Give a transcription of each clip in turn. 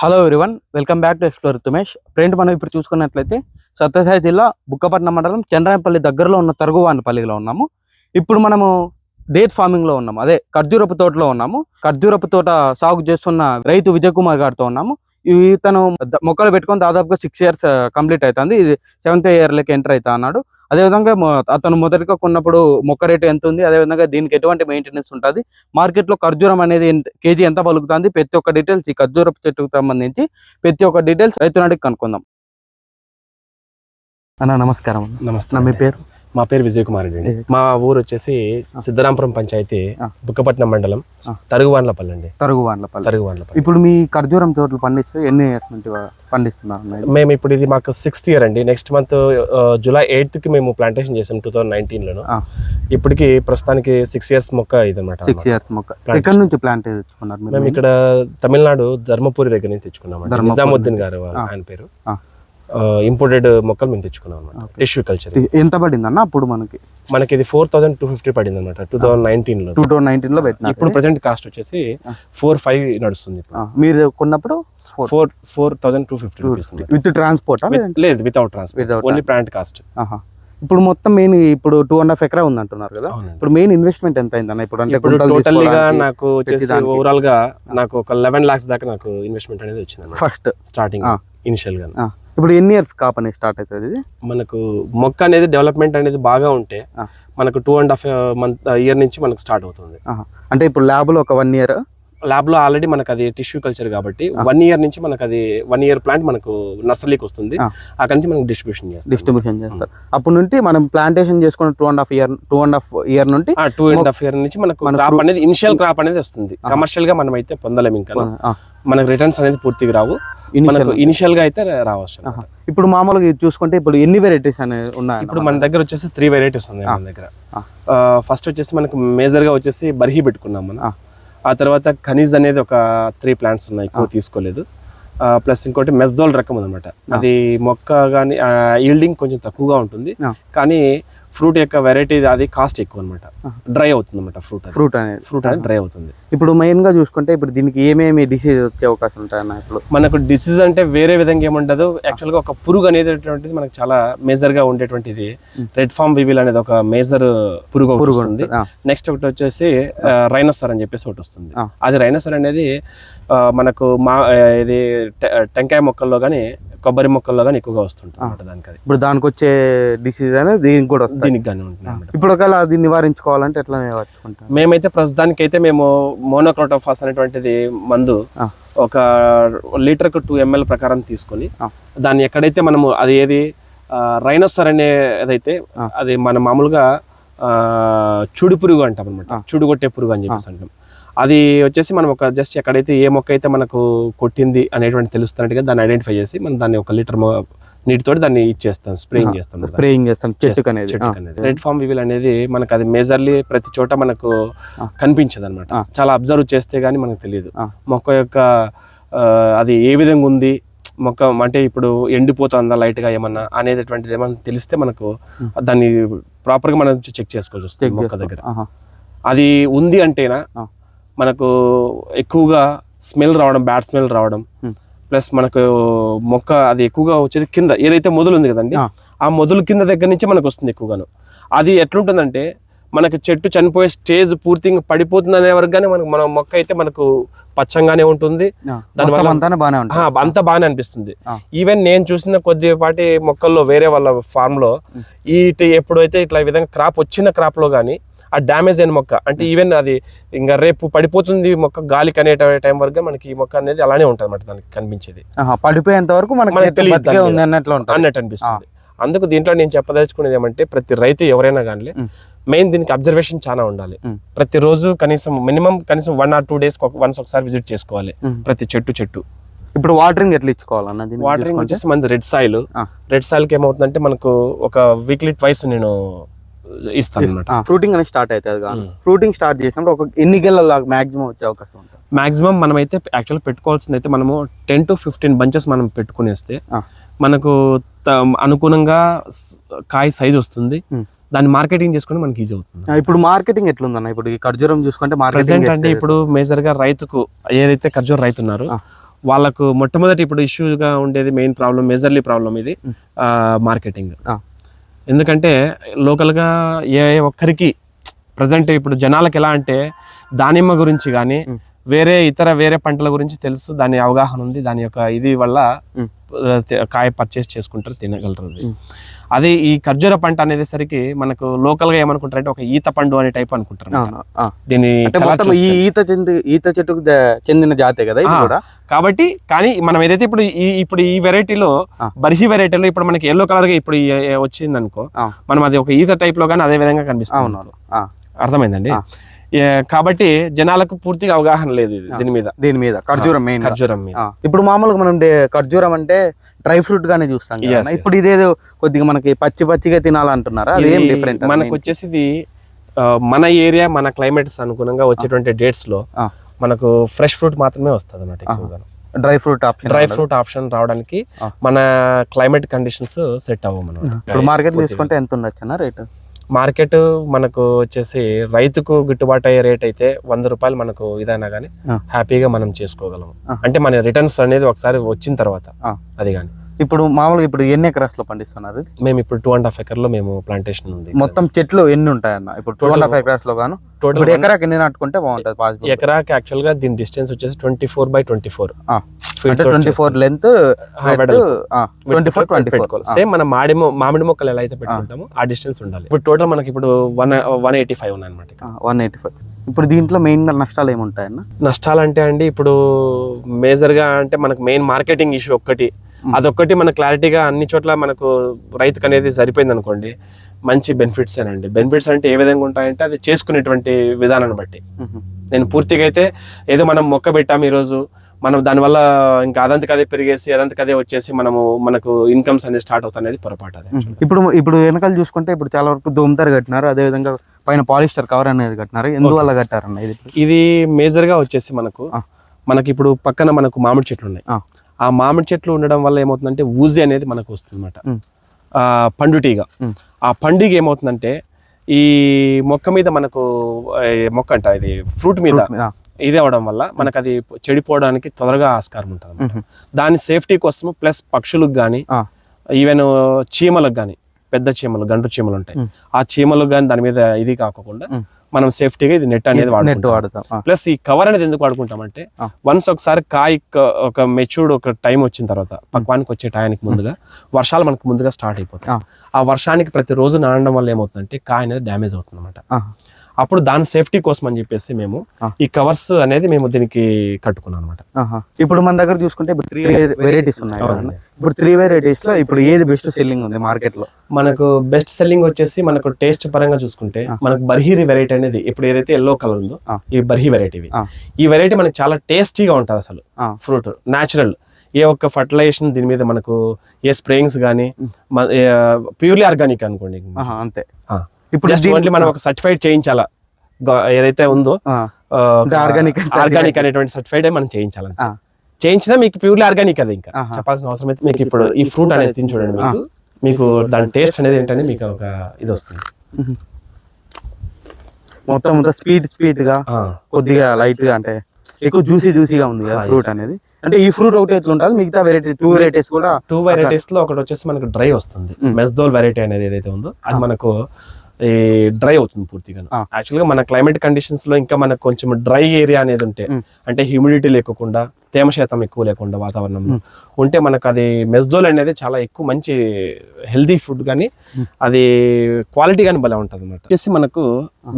Hello everyone welcome back to explore Tumesh friend మనం ఇప్పుడు చూసుకున్నట్లయితే సత్యసాయి జిల్లా బుక్కపట్నం మండలం చంద్రాయపల్లి దగ్గరలో ఉన్న తరుగువానిపల్లిలో ఉన్నాము. ఇప్పుడు మనము డేట్ ఫార్మింగ్లో ఉన్నాము. అదే ఖర్జూరపు తోటలో ఉన్నాము. ఖర్జూరపు తోట సాగు చేస్తున్న రైతు విజయ్ కుమార్ గారితో ఉన్నాము. ఇవి తను మొక్కలు పెట్టుకొని దాదాపుగా సిక్స్ ఇయర్స్ కంప్లీట్ అవుతుంది. ఇది సెవెంత్ ఇయర్లోకి ఎంటర్ అవుతా అన్నాడు. అదేవిధంగా అతను మొదటిగా కొన్నప్పుడు మొక్క రేటు ఎంత ఉంది అదేవిధంగా దీనికి ఎటువంటి మెయింటెనెన్స్ ఉంటుంది మార్కెట్లో ఖర్జూరం అనేది కేజీ ఎంత పలుకుతుంది ప్రతి ఒక్క డీటెయిల్స్ ఈ ఖర్జూరపు చెట్టుకు సంబంధించి ప్రతి ఒక్క డీటెయిల్స్ రైతు నాడికి కనుక్కుందాం అన్న నమస్కారం. నమస్తే నా మీ. పేరు మా పేరు విజయ్ కుమార్ అండి. మా ఊరు వచ్చేసి సిద్ధరాంపురం పంచాయతీ. బుక్కపట్నం మండలం. తరుగువాన్లపల్లి అండి తరుగు వాన్లపల్లి తరుగువాన్లపల్లి ఇప్పుడు మీ ఖర్జూరం తోటలు పండిస్తే ఎన్ని ఇయర్స్ నుంచి వా- పండిస్తున్నారు? మేము ఇప్పుడు ఇది మాకు సిక్స్త్ ఇయర్ అండి నెక్స్ట్ మంత్ జూలై ఎయిత్కి మేము ప్లాంటేషన్ చేసాం టూ థౌసండ్ నైన్టీన్ లోను ఆ. ఇప్పటికి ప్రస్తుతానికి సిక్స్ ఇయర్స్ మొక్క ఇది అనమాట సిక్స్ ఇయర్స్ మొక్క. ఎక్కడి నుంచి ప్లాంట్ తెచ్చుకున్నారు? మేము ఇక్కడ తమిళనాడు ధర్మపురి దగ్గర నుంచి తెచ్చుకున్నాం నిజాముద్దీన్. గారు. ఆయన పేరు. ఇంపోర్టెడ్ మొక్కలు మేము తెచ్చుకున్నాం అనమాట. టిష్యూ కల్చర్ ఎంత పడింది అన్న అప్పుడు మనకి? మనకి ఇది ఫోర్ థౌసండ్ టూ ఫిఫ్టీ పడింది అనమాట టూ థౌసండ్ నైన్టీన్లో. టూ థౌసండ్ నైన్టీన్లో పెట్టినారు. ఇప్పుడు ప్రజెంట్ కాస్ట్ వచ్చేసి. ఫోర్ ఫైవ్ నడుస్తుంది మీరు కొన్నప్పుడు four four thousand two fifty rupees with transport లేదు without transport only plant cost ఇప్పుడు మొత్తం మెయిన్ ఇప్పుడు టూ అండ్ హాఫ్ ఎకరా ఉంది అంటున్నారు కదా ఇప్పుడు మెయిన్ ఇన్వెస్ట్మెంట్ ఎంత అయిందన్న? ఇప్పుడు అంటే టోటల్గా నాకు వచ్చేసి. ఓవరాల్గా నాకు ఒక లెవెన్ లాక్స్ దాకా నాకు ఇన్వెస్ట్మెంట్ అనేది వచ్చింది ఫస్ట్ స్టార్టింగ్. ఇనిషియల్గా ఇప్పుడు ఎన్ని ఇయర్స్ కాపని స్టార్ట్ అవుతుంది ఇది? మనకు మొక్క అనేది డెవలప్మెంట్ అనేది బాగా ఉంటే. మనకు two and half month year నుంచి మనకు స్టార్ట్ అవుతుంది. అంటే ఇప్పుడు ల్యాబ్లో ఒక వన్ ఇయర్ ల్యాబ్లో ఆల్రెడీ మనకు అది టిష్యూ కల్చర్ కాబట్టి. వన్ ఇయర్ నుంచి మనకు అది వన్ ఇయర్ ప్లాంట్ మనకు నర్సరీకి వస్తుంది. అక్కడ నుంచి మనకు డిస్ట్రిబ్యూషన్ చేస్తాం డిస్ట్రిబ్యూషన్ చేస్తారు అప్పటి నుండి మనం ప్లాంటేషన్ చేసుకున్న two and half year two and half year నుండి టూ అండ్ హాఫ్ ఇయర్ నుంచి మనకు మన క్రాప్ అనేది ఇనిషియల్ క్రాప్ అనేది వస్తుంది. కమర్షియల్గా మనం అయితే పొందలేము ఇంకా మనకు రిటర్న్స్ అనేది పూర్తిగా రావు మనకు. ఇనిషియల్గా అయితే రావచ్చు. ఇప్పుడు మామూలుగా చూసుకుంటే ఇప్పుడు ఎన్ని వెరైటీస్ అనేవి ఉన్నాయి ఇప్పుడు మన దగ్గర వచ్చేసి త్రీ వెరైటీస్ ఉన్నాయి. మన దగ్గర. ఫస్ట్ వచ్చేసి మనకు మేజర్గా వచ్చేసి బర్హి పెట్టుకున్నాం మనం ఆ. తర్వాత ఖనీజ్ అనేది ఒక త్రీ ప్లాంట్స్ ఉన్నాయి ఎక్కువ తీసుకోలేదు ప్లస్ ఇంకోటి మెస్దోల్ రకం అనమాట అది మొక్క కానీ ఈల్డింగ్ కొంచెం తక్కువగా ఉంటుంది. కానీ ఫ్రూట్ యొక్క వెరైటీ అది కాస్ట్ ఎక్కువ అనమాట. డ్రై అవుతుంది అనమాట ఫ్రూట్ ఫ్రూట్ అనేది. ఫ్రూట్ అనేది డ్రై అవుతుంది. ఇప్పుడు మెయిన్గా చూసుకుంటే ఇప్పుడు దీనికి ఏమేమి డిసీజ్ వచ్చే అవకాశం ఉంటాయన్న ఇప్పుడు? మనకు డిసీజ్ అంటే వేరే విధంగా ఏముండదు. యాక్చువల్గా ఒక పురుగు అనేటటువంటిది మనకు చాలా మేజర్గా ఉండేటువంటిది. రెడ్ ఫామ్ వివిల్ అనేది ఒక మేజర్ పురుగు పురుగు. ఆ, నెక్స్ట్ ఒకటి వచ్చేసి రైనోసర్ అని చెప్పేసి ఒకటి వస్తుంది. అది రైనోసర్ అనేది మనకు మా ఇది టెంకాయ మొక్కల్లో కానీ కొబ్బరి మొక్కల్లో కానీ ఎక్కువగా వస్తుంటుంది అన్నమాట దానికి అది ఇప్పుడు దానికి వచ్చే డిసీజ్ అనేది దీనికి కూడా వస్తుంది దీనికి కానీ ఉంటుంది అన్నమాట. ఇప్పుడు ఒకవేళ అది నివారించుకోవాలంటే ఎట్లా నివారించుకుంటాం మేమైతే ప్రస్తుతానికి అయితే మేము మోనోక్రోటోఫాస్ అనేటువంటిది మందు ఆ. ఒక లీటర్కు టూ ఎంఎల్ ప్రకారం తీసుకొని ఆ. దాన్ని ఎక్కడైతే మనము అది ఏది రైనోసర్ అనే ఏదైతే ఆ. అది మన మామూలుగా ఆ, చూడు పురుగు అంటాం అనమాట. చూడు కొట్టే పురుగు అని చెప్పేసి అంటాం అది వచ్చేసి మనం ఒక జస్ట్ ఎక్కడైతే ఏ మొక్క అయితే మనకు కొట్టింది అనేటువంటి తెలుస్తున్నట్టుగా దాన్ని ఐడెంటిఫై చేసి మనం దాన్ని ఒక లీటర్ నీటితో దాన్ని ఇచ్చేస్తాం స్ప్రేయింగ్ చేస్తాం. స్ప్రేయింగ్ చేస్తాం చెట్టుకు అనేది రెడ్ ఫామ్ వివిల్ అనేది మనకు అది మేజర్లీ ప్రతి చోట మనకు. కనిపించదు అనమాట. చాలా అబ్జర్వ్ చేస్తే గానీ మనకు తెలియదు. మొక్క యొక్క అది ఏ విధంగా ఉంది మొక్క అంటే ఇప్పుడు ఎండిపోతుందా లైట్గా ఏమన్నా అనేటటువంటిది ఏమన్నా తెలిస్తే మనకు. దాన్ని ప్రాపర్గా మనం చెక్ చేసుకోవాల్సి వస్తుంది చెక్ మొక్క. దగ్గర. అది ఉంది అంటేనా. మనకు ఎక్కువగా స్మెల్ రావడం బ్యాడ్ స్మెల్ రావడం. ప్లస్ మనకు మొక్క అది ఎక్కువగా వచ్చేది కింద ఏదైతే మొదలు ఉంది కదండి ఆ. మొదలు కింద దగ్గర నుంచి మనకు వస్తుంది ఎక్కువగాను అది ఎట్లుంటుందంటే మనకు చెట్టు చనిపోయే స్టేజ్ పూర్తిగా పడిపోతుంది అనే వరకు కానీ మనకు మన మొక్క అయితే మనకు పచ్చంగానే ఉంటుంది. దానివల్ల- అంత బాగానే అనిపిస్తుంది. ఈవెన్ నేను చూసిన కొద్దిపాటి మొక్కల్లో వేరే వాళ్ళ ఫార్మ్లో. ఈ ఎప్పుడైతే ఇట్లా ఈ విధంగా క్రాప్ వచ్చిన క్రాప్లో కానీ ఆ డ్యామేజ్ అయిన మొక్క అంటే ఈవెన్ అది ఇంకా రేపు పడిపోతుంది మొక్క గాలి కనే టైం వరకు మనకి ఈ మొక్క అనేది అలానే ఉంటుంది అన్నమాట దానికి కనిపించేది పడిపోయేంత వరకు మనకి తెలియదు మీద. అన్నట్లు అన్నట్టు అనిపిస్తుంది అందుకు దీంట్లో నేను చెప్పదలుచుకునేది ఏమంటే ప్రతి రైతు ఎవరైనా కానీ ఉం. మెయిన్ దీనికి అబ్జర్వేషన్ చాలా ఉండాలి ఉం. ప్రతిరోజు కనీసం మినిమం కనీసం one or two days once ఒకసారి విజిట్ చేసుకోవాలి. ప్రతి చెట్టు చెట్టు ఇప్పుడు వాటరింగ్ ఎట్లా ఇచ్చుకోవాలన్న దీన్ని వాటరింగ్? వచ్చేసి మనది రెడ్ సాయిల్. రెడ్ సాయిల్కి ఏమవుతుందంటే మనకు ఒక వీక్లీ ట్వైస్ నేను ఇస్తాను అనమాట ఫ్రూటింగ్ అనేది స్టార్ట్ అవుతుంది కానీ. ఫ్రూటింగ్ స్టార్ట్ చేసినప్పుడు ఒక ఎన్ని గెలల మాక్సిమం వచ్చే అవకాశం ఉంటుంది మాక్సిమం మనమైతే యాక్చువల్ పెట్టుకోవాల్సింది అయితే మనము టెన్ టు ఫిఫ్టీన్ బంచెస్ మనం పెట్టుకునేస్తే. మనకు అనుగుణంగా కాయ సైజ్ వస్తుంది. దాన్ని మార్కెటింగ్ చేసుకుంటే మనకి ఈజీ అవుతుంది ఇప్పుడు మార్కెటింగ్ ఎట్లుందన్న ఇప్పుడు ఈ ఖర్జూరం చూసుకుంటే ప్రెసెంట్ అంటే ఇప్పుడు మేజర్గా రైతుకు ఏదైతే ఖర్జూర రైతు ఉన్నారో. వాళ్ళకు మొట్టమొదటి ఇప్పుడు ఇష్యూగా ఉండేది మెయిన్ ప్రాబ్లం మేజర్లీ ప్రాబ్లం ఇది. మార్కెటింగ్. ఎందుకంటే లోకల్గా ఏ ఒక్కరికి ప్రజెంట్ ఇప్పుడు జనాలకు ఎలా అంటే దానిమ్మ గురించి కానీ. వేరే ఇతర వేరే పంటల గురించి తెలుసు దాని అవగాహన ఉంది. దాని యొక్క ఇది వల్ల కాయ పర్చేస్ చేసుకుంటారు తినగలరు అది. ఈ ఖర్జూర పంట అనేది సరికి మనకు లోకల్గా ఏమనుకుంటారంటే ఒక ఈత పండు అనే టైప్ అనుకుంటారు. దీని ఈ. ఈత చెంది ఈత చెట్టుకు చెందిన జాతే కదా ఇది. కూడా కాబట్టి కానీ మనం ఏదైతే ఇప్పుడు ఈ ఇప్పుడు ఈ వెరైటీలో. బర్హి వెరైటీలో ఇప్పుడు మనకి ఎల్లో కలర్గా ఇప్పుడు వచ్చింది అనుకో. మనం అది ఒక ఈత టైప్లో కానీ అదే విధంగా కనిపిస్తుంది అవునవును ఆ. అర్థమైందండి కాబట్టి జనాలకు పూర్తిగా అవగాహన లేదు. దీని మీద. దీని మీద. ఖర్జూరం మెయిన్. ఖర్జూరం మీద. ఇప్పుడు మామూలుగా మనం ఖర్జూరం అంటే డ్రై ఫ్రూట్ గానే చూస్తాం. ఇప్పుడు ఇదేదో కొద్దిగా మనకి పచ్చి పచ్చిగా తినాలంటున్నారా? అదేం డిఫరెంట్ మనకు వచ్చేసి ఇది మన ఏరియా మన క్లైమేట్స్ అనుగుణంగా వచ్చేటువంటి డేట్స్లో. మనకు ఫ్రెష్ ఫ్రూట్ మాత్రమే వస్తుంది అన్నమాట ఎక్కువగా dry fruit option dry fruit option రావడానికి. మన క్లైమేట్ కండిషన్స్ సెట్ అవ్వము మనం ఇప్పుడు మార్కెట్ తీసుకుంటే ఎంత ఉండొచ్చు అన్న రేట్? మార్కెట్ మనకు వచ్చేసి రైతుకు గిట్టుబాటు అయ్యే రేట్ అయితే వంద రూపాయలు మనకు ఇదైనా కానీ. హ్యాపీగా మనం చేసుకోగలం. అంటే మన రిటర్న్స్ అనేది ఒకసారి వచ్చిన తర్వాత. అది కానీ ఇప్పుడు మామూలుగా ఇప్పుడు ఎన్ని ఎకరాస్లో పండిస్తున్నారు? మేము ఇప్పుడు టూ అండ్ హాఫ్ ఎకర్లో మేము ప్లాంటేషన్ ఉంది. మొత్తం చెట్లు ఎన్ని ఉంటాయన్న? ఇప్పుడు టూ అండ్ హాఫ్ ఎకరాస్లో గాను? టోటల్ ఎకరాకి ఎన్ని నాటుకుంటే బాగుంటది పాసిబుల్ ఎకరాకి యాక్చువల్గా దీని డిస్టెన్స్ వచ్చేసి twenty four by twenty four twenty four length twenty four twenty four same మన మాడి మామిడి మొక్కలు ఎలా అయితే పెట్టుకుంటామో ఆ డిస్టెన్స్ ఉండాలి. ఇప్పుడు టోటల్ మనకి ఇప్పుడు వన్ వన్ ఎయిటీ ఫైవ్ ఉన్నాయి అనమాట వన్ ఎయిటీ ఫైవ్ ఇప్పుడు దీంట్లో మెయిన్ నష్టాలు ఏముంటాయన్న? నష్టాలు అంటే అండి ఇప్పుడు మేజర్గా అంటే మనకు మెయిన్ మార్కెటింగ్ ఇష్యూ ఒక్కటి. అదొక్కటి మన క్లారిటీగా అన్ని చోట్ల మనకు రైతుకు అనేది సరిపోయింది అనుకోండి మంచి బెనిఫిట్స్ అండి బెనిఫిట్స్ అంటే ఏ విధంగా ఉంటాయంటే అది చేసుకునేటువంటి విధానాన్ని బట్టి. నేను పూర్తిగా అయితే ఏదో మనం మొక్క పెట్టాము ఈరోజు మనం దానివల్ల ఇంకా అదంతకు అదే పెరిగేసి అదంతకు అదే వచ్చేసి మనము మనకు ఇన్కమ్స్ అనేది స్టార్ట్ అవుతుంది అనేది పొరపాటు అది. ఇప్పుడు ఇప్పుడు వెనకాల చూసుకుంటే ఇప్పుడు చాలా వరకు దోమతర కట్టినారు అదే విధంగా పైన పాలిస్టర్ కవర్ అనేది కట్టినారు ఎందువల్ల కట్టారన్న ఇది ఇది మేజర్గా వచ్చేసి మనకు. మనకి ఇప్పుడు పక్కన మనకు మామిడి చెట్లు ఉన్నాయి ఆ. మామిడి చెట్లు ఉండడం వల్ల ఏమవుతుందంటే ఊజి అనేది మనకు వస్తుంది అనమాట. పండుటీగా. ఆ పండుగ ఏమవుతుందంటే ఈ మొక్క మీద మనకు మొక్క అంట ఇది ఫ్రూట్ మీద. ఇది అవడం వల్ల మనకు అది చెడిపోవడానికి తొందరగా ఆస్కారం ఉంటుంది. దాని సేఫ్టీ కోసం ప్లస్ పక్షులకు కానీ. ఈవెన్ చీమలకు కానీ పెద్ద చీమలు గంటు చీమలు ఉంటాయి. ఆ చీమలకు కానీ దాని మీద ఇది కాకుండా. మనం సేఫ్టీగా ఇది నెట్ అనేది నెట్ వాడతాం. ప్లస్ ఈ కవర్ అనేది ఎందుకు వాడుకుంటామంటే. వన్స్ ఒకసారి కాయ ఒక మెచ్యూర్డ్ ఒక టైం వచ్చిన తర్వాత పక్వానికి వచ్చే టయానికి ముందుగా వర్షాలు మనకు ముందుగా స్టార్ట్ అయిపోతాయి ఆ. వర్షానికి ప్రతి రోజు నానడం వల్ల ఏమవుతుందంటే కాయ అనేది డ్యామేజ్ అవుతుంది అనమాట. అప్పుడు దాని సేఫ్టీ కోసం అని చెప్పేసి మేము. ఈ కవర్స్ అనేది మేము దీనికి కట్టుకున్నాం అనమాట. ఇప్పుడు మన దగ్గర చూసుకుంటే ఇప్పుడు త్రీ వెరైటీస్ ఉన్నాయి? ఇప్పుడు త్రీ వెరైటీస్లో ఇప్పుడు ఏది బెస్ట్ సెల్లింగ్ ఉంది మార్కెట్లో మనకు బెస్ట్ సెల్లింగ్ వచ్చేసి మనకు టేస్ట్ పరంగా చూసుకుంటే. మనకు బర్హీరి వెరైటీ అనేది ఇప్పుడు ఏదైతే ఎల్లో కలర్ ఉందో. ఈ బర్హీ వెరైటీ. ఈ వెరైటీ మనకి చాలా టేస్టీగా ఉంటుంది అసలు. ఫ్రూట్ న్యాచురల్ ఏ ఒక్క ఫర్టిలైజేషన్ దీని మీద మనకు ఏ స్ప్రేయింగ్స్ కానీ. ప్యూర్లీ ఆర్గానిక్ అనుకోండి అంతే ఆ. ఇప్పుడు ఓన్లీ మనం ఒక సర్టిఫైడ్ చేయించాలా? ఏదైతే ఉందో ఆ, అంటే organic అని ఆర్గానిక్ అనేటువంటి సర్టిఫైడ్ మనం చేయించాలి ఆ. చేయించినా మీకు ప్యూర్లీ ఆర్గానిక్ అది ఇంకా. చెప్పాల్సిన అవసరం అయితే మీకు ఇప్పుడు ఈ ఫ్రూట్ అనేది తిని చూడండి మీకు. మీకు దాని టేస్ట్ అనేది ఏంటంటే మీకు ఒక ఇది వస్తుంది. మొత్తం అంతా స్పీడ్ స్పీడ్గా. కొద్దిగా లైట్గా అంటే ఎక్కువ జ్యూసీ జ్యూసీగా ఉంది కదా ఫ్రూట్. అనేది. అంటే ఈ ఫ్రూట్ ఒకటి ఎట్లా ఉంటుంది? మిగతా వెరైటీ టూ వెరైటీస్ కూడా టూ వెరైటీస్లో ఒకటి వచ్చేసి మనకు డ్రై వస్తుంది. మెస్దోల్ వెరైటీ అనేది ఏదైతే ఉందో అది. మనకు ఈ డ్రై అవుతుంది పూర్తిగా Ah. యాక్చువల్గా మన క్లైమేట్ కండిషన్స్లో ఇంకా మనకు కొంచెం డ్రై ఏరియా అనేది ఉంటే. అంటే హ్యూమిడిటీ లేకుండా తేమ శాతం ఎక్కువ లేకుండా వాతావరణంలో Mm. ఉంటే మనకు అది మెస్దోల్ అనేది చాలా ఎక్కువ మంచి హెల్దీ ఫుడ్ కానీ. అది క్వాలిటీ కానీ భలే ఉంటుంది అనమాట వచ్చేసి మనకు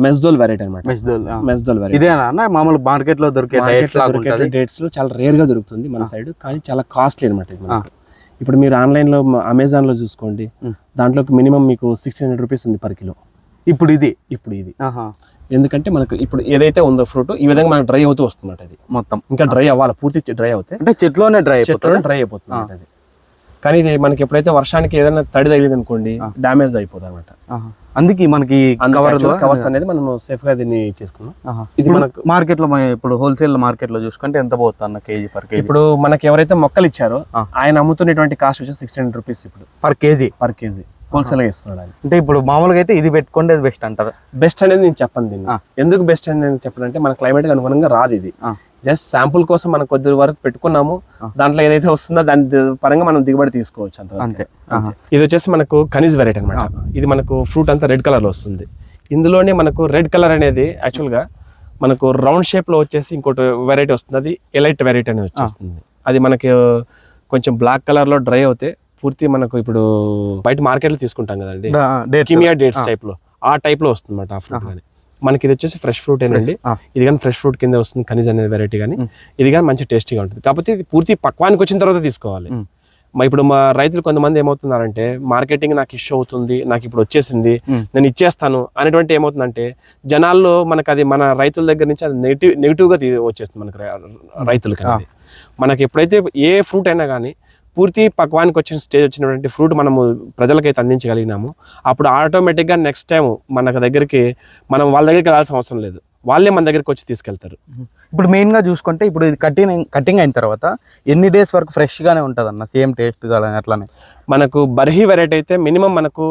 మెస్దోల్ వెరైటీ అనమాట మెస్దోల్ మెస్దోల్ వెరైటీ ఇదేనా మామూలు మార్కెట్లో దొరికే డైట్ లాగా ఉంటుంది డేట్స్లో చాలా రేర్గా దొరుకుతుంది మన. సైడ్ కానీ చాలా కాస్ట్లీ అనమాట ఇది. ఇప్పుడు మీరు ఆన్లైన్లో అమెజాన్లో చూసుకోండి ఉమ్. దాంట్లోకి మినిమం మీకు సిక్స్ హండ్రెడ్ రూపీస్ ఉంది పర్ కిలో ఇప్పుడు ఇది ఇప్పుడు ఇది ఎందుకంటే మనకు ఇప్పుడు ఏదైతే ఉందో ఫ్రూట్ ఈ విధంగా మనకు డ్రై అవుతూ వస్తుంది అది. మొత్తం. ఇంకా డ్రై అవ్వాలి పూర్తి డ్రై అవుతే అంటే చెట్లోనే డ్రై చెట్లు అయిపోతుంది డ్రై అయిపోతుంది అది. కానీ ఇది మనకి ఎప్పుడైతే వర్షానికి ఏదైనా తడి తగిలింది అనుకోండి ఆ. డ్యామేజ్ అయిపోతుంది అనమాట. అందుకే మనకి కవర్ కవర్స్ అనేది మనం సేఫ్గా దీన్ని చేసుకున్నాం. ఇది మనకు- మార్కెట్లో ఇప్పుడు హోల్సేల్ మార్కెట్లో చూసుకుంటే ఎంత పోతుంది అన్న కేజీ పర్ కేజీ? ఇప్పుడు మనకి ఎవరైతే మొక్కలు ఇచ్చారో. ఆయన అమ్ముతున్నటువంటి కాస్ట్ వచ్చి సిక్స్టీ హండ్రెడ్ రూపీస్ ఇప్పుడు. Per kg? Per kg. Wholesale ఇస్తున్నాడు అంటే ఇప్పుడు మామూలుగా అయితే ఇది పెట్టుకుంటే అది బెస్ట్ అంటారు. బెస్ట్ అనేది నేను చెప్పను దీన్ని. ఎందుకు బెస్ట్ అని నేను చెప్పాలంటే మన క్లైమేట్ అనుగుణంగా రాదు ఇది. జస్ట్ శాంపుల్ కోసం మనం కొద్ది వరకు పెట్టుకున్నాము. దాంట్లో ఏదైతే వస్తుందో దాని పరంగా మనం దిగుబడి తీసుకోవచ్చు అంత. అంతే. ఇది వచ్చేసి మనకు కనీజ్ వెరైటీ అనమాట ఇది మనకు ఫ్రూట్ అంతా రెడ్ కలర్లో వస్తుంది. ఇందులోనే మనకు రెడ్ కలర్ అనేది యాక్చువల్గా మనకు రౌండ్ షేప్లో వచ్చేసి ఇంకోటి వెరైటీ వస్తుంది. అది ఎలైట్ వెరైటీ అనేది వచ్చేస్తుంది. అది మనకి కొంచెం బ్లాక్ కలర్లో డ్రై అవుతే పూర్తి మనకు ఇప్పుడు బయట మార్కెట్లో తీసుకుంటాం కదండి కిమియా డేట్స్. టైప్లో ఆ టైప్లో వస్తుంది అనమాట ఆ ఫ్రూట్ కానీ మనకి ఇది వచ్చేసి ఫ్రెష్ ఫ్రూట్ ఏనండి. ఇది కానీ ఫ్రెష్ ఫ్రూట్ కింద వస్తుంది ఖనిజ్ అనే వెరైటీ కానీ. ఇది కానీ మంచి టేస్టీగా ఉంటుంది కాకపోతే ఇది పూర్తి పక్వానికి వచ్చిన తర్వాత తీసుకోవాలి మ్. ఇప్పుడు మా రైతులు కొంతమంది ఏమవుతున్నారంటే మార్కెటింగ్ నాకు ఇష్యూ అవుతుంది నాకు ఇప్పుడు వచ్చేసింది. నేను ఇచ్చేస్తాను అనేటువంటి ఏమవుతుందంటే జనాల్లో మనకు అది మన రైతుల దగ్గర నుంచి అది నెగిటివ్ నెగిటివ్గా వచ్చేస్తుంది మనకు రైతులకి అనేది. మనకి ఎప్పుడైతే ఏ ఫ్రూట్ అయినా కానీ పూర్తి పక్వానికి వచ్చిన స్టేజ్ వచ్చినటువంటి ఫ్రూట్ మనము ప్రజలకైతే అందించగలిగినాము. అప్పుడు ఆటోమేటిక్గా నెక్స్ట్ టైం మన దగ్గరికి మనం వాళ్ళ దగ్గరికి వెళ్ళాల్సిన అవసరం లేదు. వాళ్ళే మన దగ్గరికి వచ్చి తీసుకెళ్తారు. ఇప్పుడు మెయిన్గా చూసుకుంటే ఇప్పుడు ఇది కటింగ్ కటింగ్ అయిన తర్వాత ఎన్ని డేస్ వరకు ఫ్రెష్ గానే ఉంటది అన్న సేమ్ టేస్ట్గా అట్లానే? మనకు బర్హీ వెరైటీ అయితే మినిమం మనకు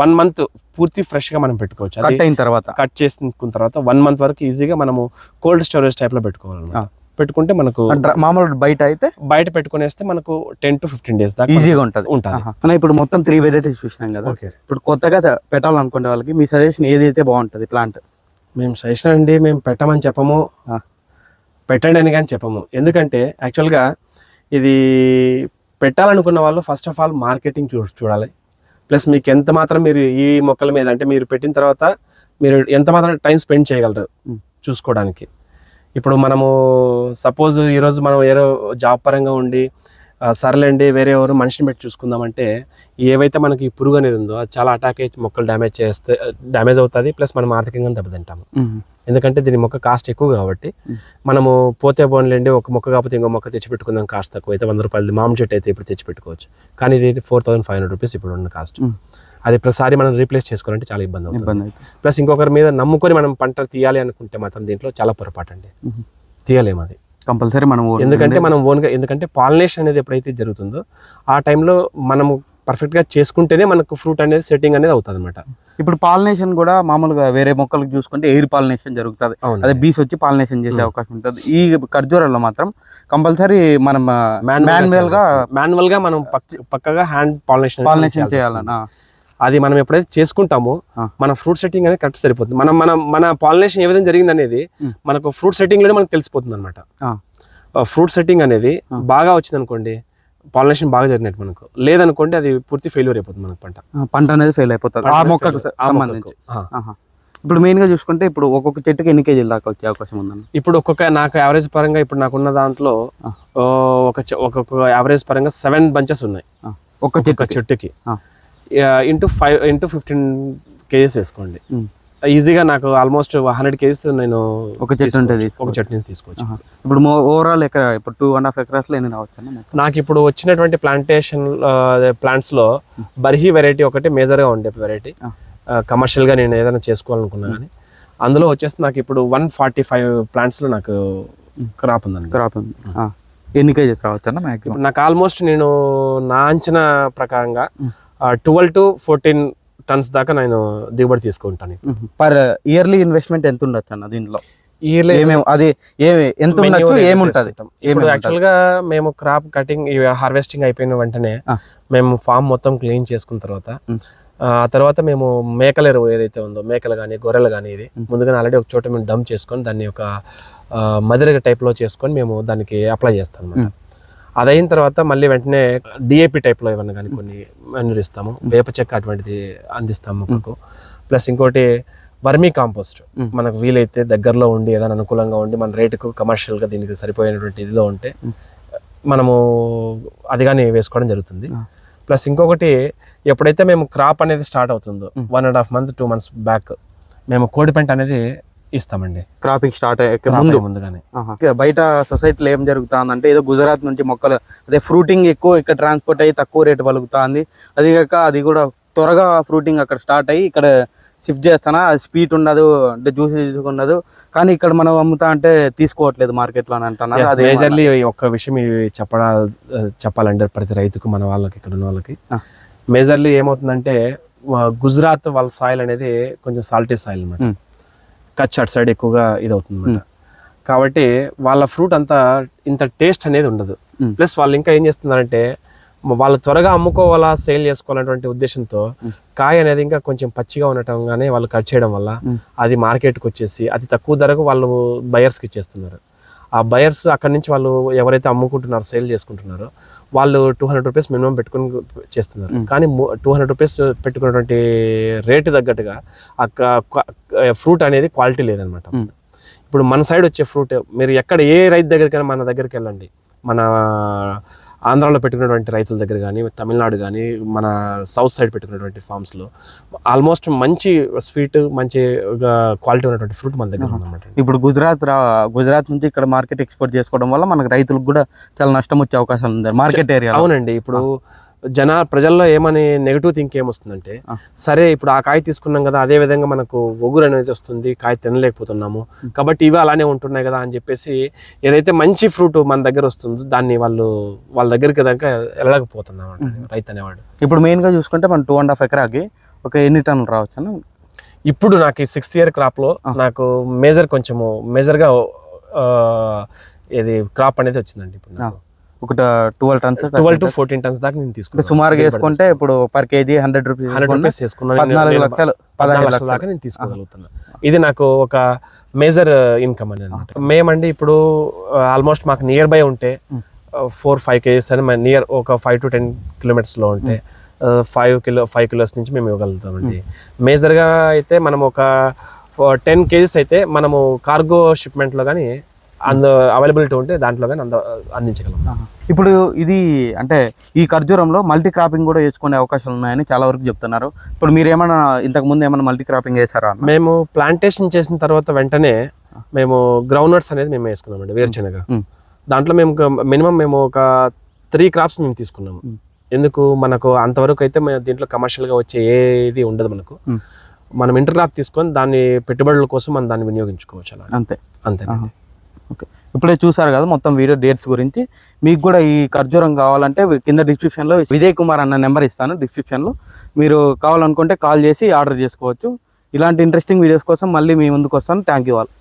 వన్ మంత్ పూర్తి fresh గా మనం పెట్టుకోవచ్చు. కట్ అయిన తర్వాత? కట్ చేసుకున్న తర్వాత వన్ మంత్ వరకు ఈజీగా మనము కోల్డ్ స్టోరేజ్ టైప్లో పెట్టుకోవాలన్నమాట. పెట్టుకుంటే మనకు మామూలు బయట అయితే బయట పెట్టుకునేస్తే మనకు టెన్ టు ఫిఫ్టీన్ డేస్ దాకా ఈజీగా ఉంటది. ఉంటుంది. ఇప్పుడు మొత్తం త్రీ వెరైటీస్ చూసినాం కదా. ఓకే ఇప్పుడు కొత్తగా పెట్టాలనుకునే వాళ్ళకి మీ సజెషన్ ఏదైతే బాగుంటది ప్లాంట్ మేము సజెషన్ అండి మేము పెట్టమని చెప్పము. పెట్టండి అని కానీ చెప్పము. ఎందుకంటే యాక్చువల్గా ఇది పెట్టాలనుకున్న వాళ్ళు ఫస్ట్ ఆఫ్ ఆల్ మార్కెటింగ్ చూ చూడాలి. ప్లస్ మీకు ఎంత మాత్రం మీరు ఈ మొక్కల మీద అంటే మీరు పెట్టిన తర్వాత మీరు ఎంత మాత్రం టైం స్పెండ్ చేయగలరు. చూసుకోవడానికి. ఇప్పుడు మనము సపోజ్ ఈరోజు మనం ఏదో జాబ్ పరంగా ఉండి సర్లేండి వేరే ఎవరు మనిషిని పెట్టి చూసుకుందామంటే ఏవైతే మనకి పురుగు అనేది ఉందో అది చాలా అటాక్ అయ్యి మొక్కలు డ్యామేజ్ చేస్తే డ్యామేజ్ అవుతుంది ప్లస్ మనం ఆర్థికంగా దెబ్బతింటాము ఎందుకంటే దీని మొక్క కాస్ట్ ఎక్కువ కాబట్టి. మనము పోతే పోన్లేండి ఒక మొక్క కాకపోతే ఇంకో మొక్క తెచ్చి పెట్టుకుందాం కాస్ట్ తక్కువ అయితే వంద రూపాయలు మామిడి చెట్టు అయితే ఇప్పుడు తెచ్చి పెట్టుకోవచ్చు కానీ ఇది four thousand five hundred rupees ఇప్పుడు ఉన్న కాస్ట్. అది ప్రతిసారి మనం రీప్లేస్ చేసుకోవాలంటే చాలా ఇబ్బంది అవుతుంది. ప్లస్ ఇంకొకరి మీద నమ్ముకొని మనం పంట తీయాలి అనుకుంటే మాత్రం దీంట్లో చాలా పొరపాటు అండి. తీయలేము అది. కంపల్సరీ మనం ఎందుకంటే మనం ఓన్గా ఎందుకంటే పాలినేషన్ అనేది ఎప్పుడైతే జరుగుతుందో ఆ టైంలో మనము పర్ఫెక్ట్గా చేసుకుంటేనే మనకు ఫ్రూట్ అనేది సెట్టింగ్ అనేది అవుతుంది అనమాట ఇప్పుడు పాలినేషన్ కూడా మామూలుగా వేరే మొక్కలకు చూసుకుంటే ఎయిర్ పాలినేషన్ జరుగుతుంది. అదే బీస్ వచ్చి పాలినేషన్ చేసే. అవకాశం ఉంటుంది. ఈ ఖర్జూరాల్లో మాత్రం కంపల్సరీ మనం మాన్యువల్గా మాన్యువల్గా మనం పక్- పక్కగా హ్యాండ్ పాలినేషన్ పాలినేషన్ చేయాలన్నా. అది మనం ఎప్పుడైతే చేసుకుంటామో. మన ఫ్రూట్ సెట్టింగ్ అనేది కరెక్ట్ సరిపోతుంది. మనం మన మన పాలినేషన్ ఏ విధంగా జరిగింది అనేది. మనకు ఫ్రూట్ సెట్టింగ్లోనే మనకు తెలిసిపోతుంది అనమాట. ఫ్రూట్ సెట్టింగ్ అనేది. బాగా వచ్చింది అనుకోండి పాలినేషన్ బాగా జరిగినట్టు మనకు. లేదనుకోండి అది పూర్తి ఫెయిల్యూర్ అయిపోతుంది మనకు పంట. పంట అనేది ఫెయిల్ అయిపోతుంది. ఆ మొక్కకు సంబంధించి. ఇప్పుడు మెయిన్గా చూసుకుంటే ఇప్పుడు ఒక్కొక్క చెట్టుకి ఎన్ని కేజీలు దాకా వచ్చే అవకాశం ఉందన్న? ఇప్పుడు ఒక్కొక్క నాకు యావరేజ్ పరంగా ఇప్పుడు నాకున్న దాంట్లో ఒక ఒక్కొక్క యావరేజ్ పరంగా సెవెన్ బంచెస్ ఉన్నాయి. ఒక్క ఒక్కొక్క చెట్టుకి. Into five into fifteen kgs వేసుకోండి. ఈజీగా నాకు ఆల్మోస్ట్ హండ్రెడ్ కేజీస్ నేను ఒక చెట్టు ఉంటే తీసుకోవచ్చు. ఒక నుంచి తీసుకోవచ్చు. ఇప్పుడు ఓవరాల్ ఎకర ఇప్పుడు టూ అండ్ హాఫ్ ఎకరాస్లో ఎన్ని రావచ్చు? నాకు ఇప్పుడు వచ్చినటువంటి ప్లాంటేషన్ ప్లాంట్స్లో బర్హీ వెరైటీ ఒకటి మేజర్గా ఉండే వెరైటీ. కమర్షియల్గా నేను ఏదైనా చేసుకోవాలనుకున్నా కానీ అందులో వచ్చేసి నాకు ఇప్పుడు వన్ ఫార్టీ ఫైవ్ ప్లాంట్స్లో నాకు క్రాప్ ఉందండి క్రాప్ ఉంది. ఎన్ని కేజీస్ రావచ్చు నాకు ఆల్మోస్ట్ నేను నా అంచనా ప్రకారంగా. ట్వెల్వ్ టు ఫోర్టీన్ టన్స్ దాకా నేను దిగుబడి తీసుకుంటాను పర్ ఇయర్లీ ఇన్వెస్ట్మెంట్ ఎంత ఉండొచ్చు అన్న దీంట్లో ఇయర్లీ ఏమేమి అది ఏ ఎంత ఉండొచ్చు ఏముంటది ఇప్పుడు ఏమేమి యాక్చువల్గా మేము క్రాప్ కటింగ్ హార్వెస్టింగ్ అయిపోయిన వెంటనే. మేము ఫామ్ మొత్తం క్లీన్ చేసుకున్న తర్వాత. ఆ తర్వాత మేము మేకల ఎరువు ఏదైతే ఉందో మేకలు కానీ గొర్రెలు కానీ ఇది మ్. ముందుగానే ఆల్రెడీ ఒక చోట మేము డంప్ చేసుకొని దాన్ని ఒక మదిరగ type లో చేసుకొని మేము దానికి అప్లై చేస్తాం. అది అయిన తర్వాత మళ్ళీ వెంటనే డిఏపి లో ఏమన్నా కానీ కొన్ని మెన్యూర్ ఇస్తాము వేప చెక్క అటువంటిది అందిస్తాము మొక్కకు ప్లస్ ఇంకోటి వర్మీ కాంపోస్ట్ మ్. మనకు వీలైతే దగ్గరలో ఉండి ఏదైనా అనుకూలంగా ఉండి మన రేటుకు కమర్షియల్గా దీనికి సరిపోయినటువంటి ఇదిలో ఉంటే మ్. మనము అది కానీ వేసుకోవడం జరుగుతుంది. ప్లస్ ఇంకొకటి ఎప్పుడైతే మేము క్రాప్ అనేది స్టార్ట్ అవుతుందో. One and half month two months back మేము కోడి పెంట అనేది ఇస్తామండి. క్రాపింగ్ స్టార్ట్ అయ్యే ముందు. ముందుగానే. బయట సొసైటీలో ఏం జరుగుతుందంటే ఏదో గుజరాత్ నుంచి మొక్కలు అదే ఫ్రూటింగ్ ఎక్కువ ఇక్కడ ట్రాన్స్పోర్ట్ అయ్యి తక్కువ రేటు పలుకుతుంది. అది కాక అది కూడా త్వరగా ఫ్రూటింగ్ అక్కడ స్టార్ట్ అయ్యి ఇక్కడ షిఫ్ట్ చేస్తానా? అది స్వీట్ ఉండదు అంటే జ్యూసీ ఉండదు కానీ ఇక్కడ మనం అమ్ముతా అంటే తీసుకోవట్లేదు మార్కెట్లో అని అంటున్నారు. అది మేజర్లీ ఒక్క విషయం ఇవి చెప్పడా చెప్పాలంటే ప్రతి రైతుకు మన వాళ్ళకి ఇక్కడ ఉన్న వాళ్ళకి. మేజర్లీ ఏమవుతుందంటే గుజరాత్ వాళ్ళ సాయిల్ అనేది కొంచెం సాల్టీ సాయిల్ అనమాట. కచ్ అటు సైడ్ ఎక్కువగా ఇది అవుతుంది కాబట్టి వాళ్ళ ఫ్రూట్ అంతా ఇంత టేస్ట్ అనేది ఉండదు. ప్లస్ వాళ్ళు ఇంకా ఏం చేస్తున్నారంటే వాళ్ళు త్వరగా అమ్ముకోవాలా సేల్ చేసుకోవాలనేటువంటి ఉద్దేశంతో. కాయ అనేది ఇంకా కొంచెం పచ్చిగా ఉండటంగానే వాళ్ళు కట్ చేయడం వల్ల. అది మార్కెట్కి వచ్చేసి అతి తక్కువ ధరకు వాళ్ళు బయర్స్కి ఇచ్చేస్తున్నారు ఆ బయర్స్ అక్కడి నుంచి వాళ్ళు ఎవరైతే అమ్ముకుంటున్నారో సేల్ చేసుకుంటున్నారో వాళ్ళు టూ హండ్రెడ్ రూపీస్ మినిమం పెట్టుకుని చేస్తున్నారు. కానీ టూ హండ్రెడ్ రూపీస్ పెట్టుకున్నటువంటి రేటు తగ్గట్టుగా ఆ ఫ్రూట్ అనేది క్వాలిటీ లేదనమాట. ఇప్పుడు మన సైడ్ వచ్చే ఫ్రూట్ మీరు ఎక్కడ ఏ రైతు దగ్గరికైనా మన దగ్గరికి వెళ్ళండి మన ఆంధ్రాలో పెట్టుకున్నటువంటి రైతుల దగ్గర కానీ తమిళనాడు కానీ మన సౌత్ సైడ్ పెట్టుకున్నటువంటి ఫార్మ్స్లో ఆల్మోస్ట్ మంచి స్వీట్ మంచి క్వాలిటీ ఉన్నటువంటి ఫ్రూట్ మన దగ్గర. ఉందన్నమాట ఇప్పుడు గుజరాత్ రా గుజరాత్ నుంచి ఇక్కడ మార్కెట్ ఎక్స్పోర్ట్ చేసుకోవడం వల్ల మనకు రైతులకు కూడా చాలా నష్టం వచ్చే అవకాశం ఉంది. మార్కెట్ ఏరియా అవునండి. ఇప్పుడు జన ప్రజల్లో ఏమని నెగిటివ్ థింక్ ఏమొస్తుందంటే. సరే ఇప్పుడు ఆ కాయ తీసుకున్నాం కదా అదే విధంగా మనకు ఒగురు అనేది వస్తుంది కాయ తినలేకపోతున్నాము. కాబట్టి ఇవి అలానే ఉంటున్నాయి కదా అని చెప్పేసి ఏదైతే మంచి ఫ్రూట్ మన దగ్గర వస్తుందో దాన్ని వాళ్ళు వాళ్ళ దగ్గరికి దాకా వెళ్ళలేకపోతున్నాం ఉం. రైతు అనేవాడు ఇప్పుడు మెయిన్గా చూసుకుంటే మన టూ అండ్ హాఫ్ ఎకరాకి ఒక ఎన్ని టన్నులు రావచ్చు ఇప్పుడు నాకు ఈ సిక్స్త్ ఇయర్ క్రాప్లో ఆ. నాకు మేజర్ కొంచెము మేజర్గా ఆ, ఇది క్రాప్ అనేది వచ్చిందండి ఇప్పుడు. ఒక twelve tons twelve to fourteen tons దాకా నేను తీసుకున్నాను. సుమారుగా వేసుకుంటే ఇప్పుడు per kg hundred rupees hundred rupees తీసుకున్నాను పద్నాలుగు లక్షలు పదహైదు లక్షల దాకా నేను తీసుకోగలుగుతున్నా ఇది నాకు ఒక మేజర్ ఇన్కమ్ అని అనమాట మేమండి ఇప్పుడు ఆల్మోస్ట్ మాకు నియర్ బై ఉంటే. ఫోర్ ఫైవ్ కేజీస్ అని నియర్ ఒక ఫైవ్ టు టెన్ కిలోమీటర్స్లో ఉంటే ఫైవ్ కిలో ఫైవ్ కిలోస్ నుంచి మేము ఇవ్వగలుగుతామండి. మేజర్గా అయితే మనం ఒక టెన్ కేజీస్ అయితే మనము కార్గో షిప్మెంట్లో కానీ అందు అవైలబిలిటీ ఉంటే దాంట్లో కానీ అంద అందించగలం. ఇప్పుడు ఇది అంటే ఈ ఖర్జూరంలో మల్టీ క్రాపింగ్ కూడా వేసుకునే అవకాశాలు ఉన్నాయని చాలా వరకు చెప్తున్నారు. ఇప్పుడు మీరు ఏమైనా ఇంతకు ముందు ఏమైనా మల్టీ క్రాపింగ్ వేసారా అన్న? మేము ప్లాంటేషన్ చేసిన తర్వాత వెంటనే మేము గ్రౌండ్ నట్స్ అనేది మేము వేసుకున్నామండి వేరుశనగ. మ్. దాంట్లో మేము మినిమం మేము ఒక త్రీ క్రాప్స్ మేము తీసుకున్నాము. ఎందుకు? మనకు అంతవరకు అయితే మేము దీంట్లో కమర్షియల్గా వచ్చే ఏది ఉండదు మనకు. మనం ఇంటర్ క్రాప్ తీసుకొని దాన్ని పెట్టుబడుల కోసం మనం దాన్ని వినియోగించుకోవచ్చు అలా. అంతే. అంతే. ఓకే. ఇప్పుడే చూసారు కదా మొత్తం వీడియో డేట్స్ గురించి. మీకు కూడా ఈ ఖర్జూరం కావాలంటే కింద డిస్క్రిప్షన్లో విజయ్ కుమార్ అన్న నెంబర్ ఇస్తాను డిస్క్రిప్షన్లో మీరు కావాలనుకుంటే కాల్ చేసి ఆర్డర్ చేసుకోవచ్చు. ఇలాంటి ఇంట్రెస్టింగ్ వీడియోస్ కోసం మళ్ళీ మీ ముందుకు వస్తాను. Thank you all